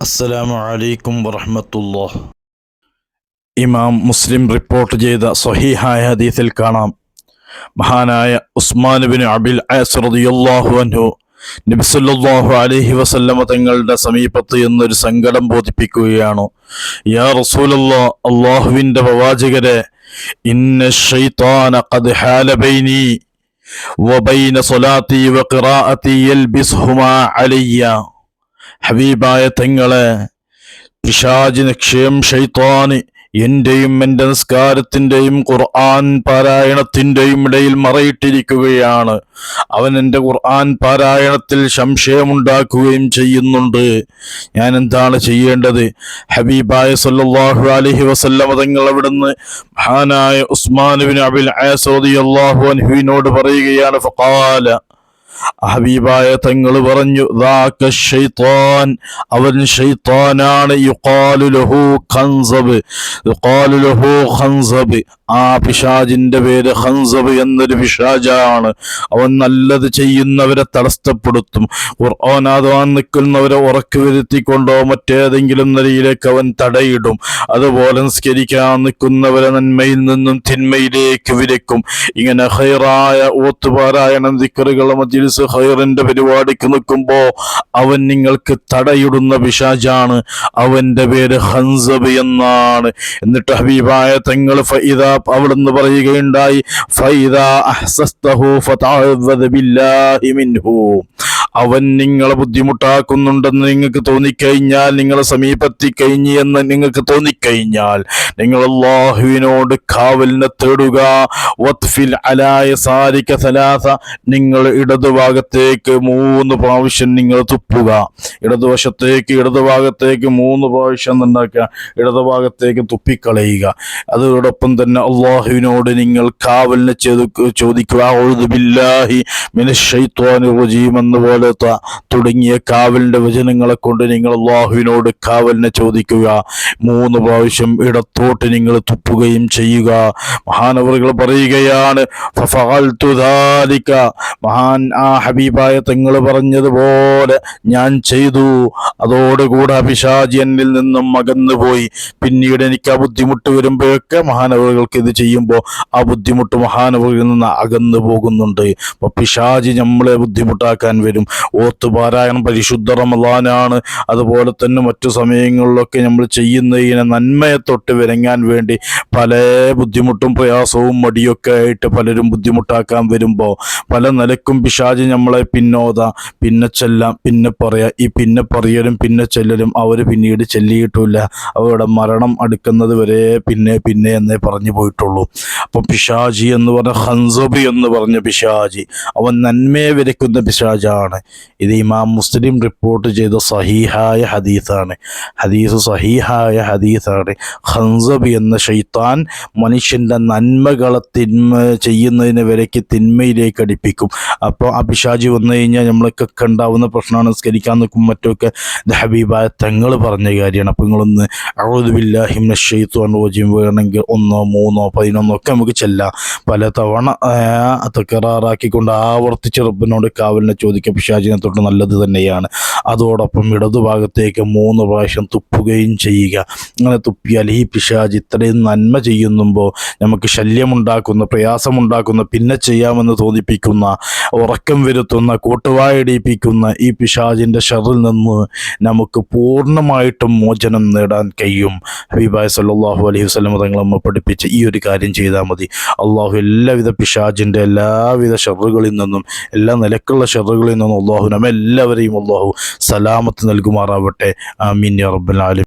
അസ്സലാമു അലൈക്കും വറഹമത്തുല്ലാ ഇമാം മുസ്ലിം റിപ്പോർട്ട് ചെയ്ത സ്വഹീഹായ ഹദീസിൽ കാണാം. മഹാനായ ഉസ്മാൻ ബിൻ അബിൽ റളിയല്ലാഹു അൻഹു നബിസല്ലാഹു അലൈഹി വസല്ലമ തങ്ങളുടെ സമീപത്ത് എന്നൊരു സങ്കടം ബോധിപ്പിക്കുകയാണ്. യാ റസൂലല്ലാ അള്ളാഹുവിന്റെ പ്രവാചകരെ ഇന്ന ഷൈത്താന ഖദ് ഹാല ബൈനി വബൈന സ്വലാത്തി വഖിറാഅത്തി യൽബിസ്ഹുമാ അലയ്യ. ഹബീബായ തങ്ങളെ പിശാജി നിക്ഷയം ഷൈത്താന് എന്റെയും എന്റെ നിസ്കാരത്തിന്റെയും ഖുർആൻ പാരായണത്തിന്റെയും ഇടയിൽ മറയിട്ടിരിക്കുകയാണ്. അവൻ എന്റെ ഖുർആൻ പാരായണത്തിൽ സംശയമുണ്ടാക്കുകയും ചെയ്യുന്നുണ്ട്. ഞാൻ എന്താണ് ചെയ്യേണ്ടത്? ഹബീബായ സല്ലാഹു അലഹി വസല്ലമ തങ്ങൾ അവിടുന്ന് മഹാനായ ഉസ്മാനുബിൻ അബിൽ അയസോദി അള്ളാഹു അൻഹുവിനോട് പറയുകയാണ് ഫഖാല ഹബീബായ തങ്ങൾ പറഞ്ഞു അവൻ ഷൈത്താനാണ് യുഖാലു ലഹു ഖൻസബ് യുഖാലു ലഹു ഖൻസബ്. ആ പിശാജിന്റെ പേര് ഹൻസബ് എന്നൊരു പിശാജാണ് അവൻ നല്ലത് ചെയ്യുന്നവരെ തടസ്സപ്പെടുത്തും. ഖുർആനാദാൻ നിൽക്കുന്നവരെ ഉറക്കു വരുത്തിക്കൊണ്ടോ മറ്റേതെങ്കിലും നിലയിലേക്ക് അവൻ തടയിടും. അതുപോലെ നിസ്കരിക്കാൻ നിൽക്കുന്നവരെ നന്മയിൽ നിന്നും തിന്മയിലേക്ക് വിരക്കും. ഇങ്ങനെ ഹൈറായ ഓത്തുപാരായണം ദിക്കറുകൾ മജിലിസ് ഹൈറിന്റെ പരിപാടിക്ക് നിൽക്കുമ്പോ അവൻ നിങ്ങൾക്ക് തടയിടുന്ന പിശാജാണ് അവന്റെ പേര് ഹൻസബ് എന്നാണ്. എന്നിട്ട് ഹബീബായ തങ്ങൾ ഫൈദ അവിടുന്ന് പറയുകയുണ്ടായി ഫൈദ അവൻ നിങ്ങളെ ബുദ്ധിമുട്ടാക്കുന്നുണ്ടെന്ന് നിങ്ങൾക്ക് തോന്നിക്കഴിഞ്ഞാൽ നിങ്ങളെ സമീപത്തി കഴിഞ്ഞു എന്ന് നിങ്ങൾക്ക് തോന്നിക്കഴിഞ്ഞാൽ നിങ്ങൾ അള്ളാഹുവിനോട് കാവലിനെ തേടുക. വത്ഫിൽ അലായ സലാസ. നിങ്ങൾ ഭാഗത്തേക്ക് മൂന്ന് പ്രാവശ്യം നിങ്ങൾ തുപ്പുക. ഇടതുവശത്തേക്ക് ഇടതുഭാഗത്തേക്ക് മൂന്ന് പ്രാവശ്യം ഉണ്ടാക്കുക ഇടതുഭാഗത്തേക്ക് തുപ്പിക്കളയുക. അതോടൊപ്പം തന്നെ അള്ളാഹുവിനോട് നിങ്ങൾ കാവലിനെ ചെയ്ത് ചോദിക്കുക ബില്ലാഹി മിനഷൈത്വാനുറജീം എന്ന തുടങ്ങിയ കാവലിന്റെ വചനങ്ങളെ കൊണ്ട് നിങ്ങൾ അള്ളാഹുവിനോട് കാവലിനെ ചോദിക്കുക. മൂന്ന് പ്രാവശ്യം ഇടത്തോട്ട് നിങ്ങൾ തുപ്പുകയും ചെയ്യുക. മഹാനവറുകൾ പറയുകയാണ് മഹാൻ ആ ഹബീബായ തങ്ങൾ പറഞ്ഞതുപോലെ ഞാൻ ചെയ്തു. അതോടുകൂടെ അഭിഷാചിയനിൽ എന്നിൽ നിന്നും അകന്നുപോയി. പിന്നീട് എനിക്ക് ആ ബുദ്ധിമുട്ട് വരുമ്പോഴൊക്കെ മഹാനവറുകൾക്ക് ഇത് ചെയ്യുമ്പോൾ ആ ബുദ്ധിമുട്ട് മഹാനവറിൽ നിന്ന് അകന്നു പോകുന്നുണ്ട്. അപ്പൊ പിഷാജി നമ്മളെ ബുദ്ധിമുട്ടാക്കാൻ വരും. ഓത്ത് പാരായണം പരിശുദ്ധ റമദാനാണ്. അതുപോലെ തന്നെ മറ്റു സമയങ്ങളിലൊക്കെ നമ്മൾ ചെയ്യുന്നതിനെ നന്മയെ തൊട്ട് വിരങ്ങാൻ വേണ്ടി പല ബുദ്ധിമുട്ടും പ്രയാസവും മടിയൊക്കെ ആയിട്ട് പലരും ബുദ്ധിമുട്ടാക്കാൻ വരുമ്പോൾ പല നിലക്കും പിശാചി നമ്മളെ പിന്നോത പിന്നെ ചെല്ലാം പിന്നെ പറയാ. ഈ പിന്നെ പറയലും പിന്നെ ചെല്ലലും അവർ പിന്നീട് ചെല്ലിയിട്ടില്ല. അവരുടെ മരണം അടുക്കുന്നത് വരെ പിന്നെ പിന്നെ എന്നേ പറഞ്ഞു പോയിട്ടുള്ളൂ. അപ്പൊ പിശാജി എന്ന് പറഞ്ഞ ഹൻസബി എന്ന് പറഞ്ഞ പിശാജി അവൻ നന്മയെ വിരക്കുന്ന പിശാജാണ് ഇത് ഇമാം മുസ്ലിം റിപ്പോർട്ട് ചെയ്ത സഹീഹായ ഹദീസാണ്. ഹദീസ് സഹീഹായ ഹദീസാണ്. ഹൻസബി എന്ന ഷെയ്ത്താൻ മനുഷ്യന്റെ നന്മകളെ തിന്മ ചെയ്യുന്നതിന് വരയ്ക്ക് തിന്മയിലേക്ക് അടിപ്പിക്കും. അപ്പോൾ ആ പിശാജി വന്നു കഴിഞ്ഞാൽ നമ്മളൊക്കെ ഉണ്ടാവുന്ന പ്രശ്നമാണ്. നിസ്കരിക്കാൻ നിൽക്കും മറ്റുമൊക്കെ. ഹബീബായ തങ്ങൾ പറഞ്ഞ കാര്യമാണ്. അപ്പോൾ നിങ്ങളൊന്ന് അഴുതുബില്ലാഹിം ഷെയ്ത്തു റോജിയും വേണമെങ്കിൽ ഒന്നോ മൂന്നോ പതിനൊന്നോ ഒക്കെ നമുക്ക് ചെല്ലാം. പല തവണ തക്കറാറാക്കിക്കൊണ്ട് ആവർത്തിച്ച് റബ്ബിനോട് കാവലിനെ ചോദിക്കുക പിശാചിനെ തൊട്ട് നല്ലത് തന്നെയാണ്. അതോടൊപ്പം ഇടതുഭാഗത്തേക്ക് മൂന്ന് പ്രാവശ്യം തുപ്പുകയും ചെയ്യുക. അങ്ങനെ തുപ്പിയാൽ ഈ പിശാജ് ഇത്രയും നന്മ ചെയ്യുന്നുമ്പോൾ നമുക്ക് ശല്യമുണ്ടാക്കുന്ന പ്രയാസമുണ്ടാക്കുന്ന പിന്നെ ചെയ്യാമെന്ന് തോന്നിപ്പിക്കുന്ന ഉറക്കം വരുത്തുന്ന കൂട്ടുവായടിപ്പിക്കുന്ന ഈ പിശാജിന്റെ ഷറിൽ നിന്ന് നമുക്ക് പൂർണമായിട്ടും മോചനം നേടാൻ കഴിയും. ഹബീബായ സല്ലാഹു അലൈഹി വസ്ലം തങ്ങൾ നമ്മൾ പഠിപ്പിച്ച ഈ ഒരു കാര്യം ചെയ്താൽ മതി. അള്ളാഹു എല്ലാവിധ പിശാജിന്റെ എല്ലാവിധ ഷറുകളിൽ നിന്നും എല്ലാ നിലക്കുള്ള ഷറുകളിൽ നിന്നും അള്ളാഹു നമ്മെല്ലാവരെയും അള്ളാഹു സലാമത്ത് നൽകുമാറാവട്ടെ. ആമീൻ റബ്ബൽ ആലമീൻ.